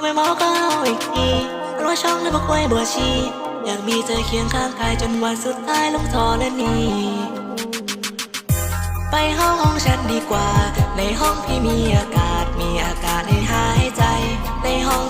ไม่มองก็เอาอีกทีรัวช่องและบกไว้บัวชี อยากมีเธอเคียงข้างกายจนวันสุดท้ายลงทอและนีไปห้องห้องฉันดีกว่า ในห้องพี่มีอากาศ มีอากาศให้หายใจ ในห้อง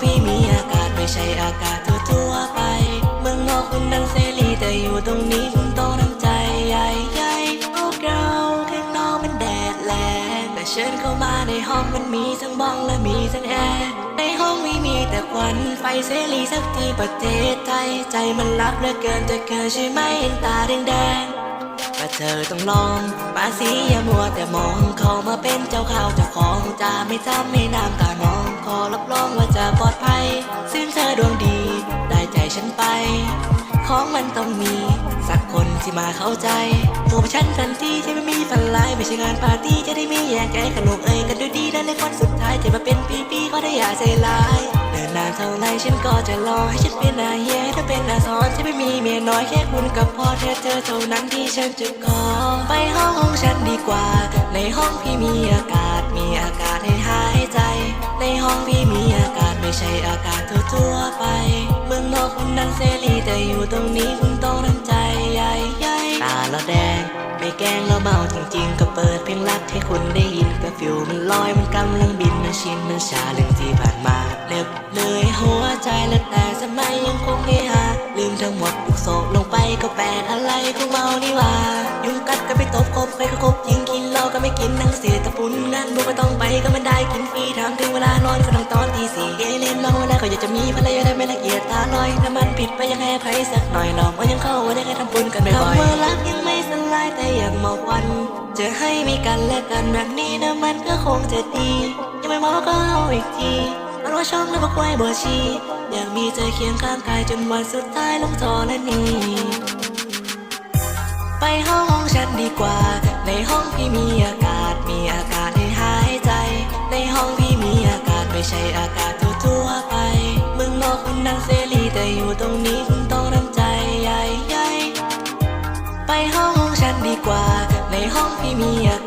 เข้ามาในห้องมันมีทั้งบ้องและมีทั้งแอร์ในห้องไม่มีแต่ควันไฟเสรีสักทีประเทศไทยใจมันรักเหลือเกินแต่เกินใช่ไหมเห็นตาแดงๆว่าเธอต้องลองมาสีอย่ามัวแต่มองเขามาเป็นเจ้าข่าวเจ้าของจะไม่จำไม่น้ำตาน้อง ขอรับรองว่าจะปลอดภัยซึ่งเธอดวงดี ได้ใจฉันไป ของมันต้องมี สักคนที่มาเข้าใจตัวฉันทันทีที่ไม่มีฝันล ไม่ใช่งานปาร์ตี้จะได้มีแยกแยะกันลงเอยกันดูดีและในคนสุดท้ายจะมาเป็นปีๆก็ได้อย่าใจร้ายเดินนานเท่าไรฉันก็จะรอให้ฉันเป็นนายแย่ถ้าเป็นนาซอนฉันไม่มีเมียน้อยแค่คุณกับพ่อแค่เธอเท่านั้นที่ฉันจะขอไปห้องของฉันดีกว่า ในห้องพี่มีอากาศมีอากาศให้หายใจ ในห้องพี่มีอากาศไม่ใช่อากาศทั่วๆไป เมืองนอกคุณนั้นเสรีแต่อยู่ตรงนี้คุณต้องน้ำใจให ญ่ๆตาเราแดง ไม่แกล้งเราเมาจริงๆ ก็เปิดเพลงรักให้คุณได้ยินก็ฟิวมันลอยมันกำลังบินนะชินมันชาเรื่องที่ผ่านมาเล็บเลยหัวใจและแต่สมัยยังคงเฮฮาลืมทั้งหมดบุกโศกลงไปก็แปลอะไรคงเมานี่ว่า ยุงกัดก็ไปตบคบใครก็คบยิงกินเหล้าก็ไม่กินนั่งเสียตะปุนงานบุกก็ต้องไปก็ไม่ได้กินฟรีถามถึงเวลานอนก็ต้องตอนตีสี่เกเรนลองเวลาก็อยากจะมีภรรยาได้ไม่ละเอียดตาลอยถ้ามันผิดไปยังให้อภัยสักหน่อยลองว่ายังเข้าว่าได้แค่ทำบุญกันบ่อยๆ แต่อยากมองวัน จะให้มีกันและกันแบบนี้นะมันก็คงจะดี ยังไม่มองก็เอาอีกทีมันว่าช่องและบอกไว้บัวชีอยากมีเธอเคียงข้างกายจนวันสุดท้ายลงทอและนีไปห้องห้องฉันดีกว่า ในห้องพี่มีอากาศ มีอากาศให้หายใจ ในห้องพี่มีอากาศไม่ใช่อากาศทั่วๆไปมืองนอกคุณนั้นเสรีแต่อยู่ตรงนี้ ห้องห้องฉันดีกว่า ในห้องพี่มีอากาศ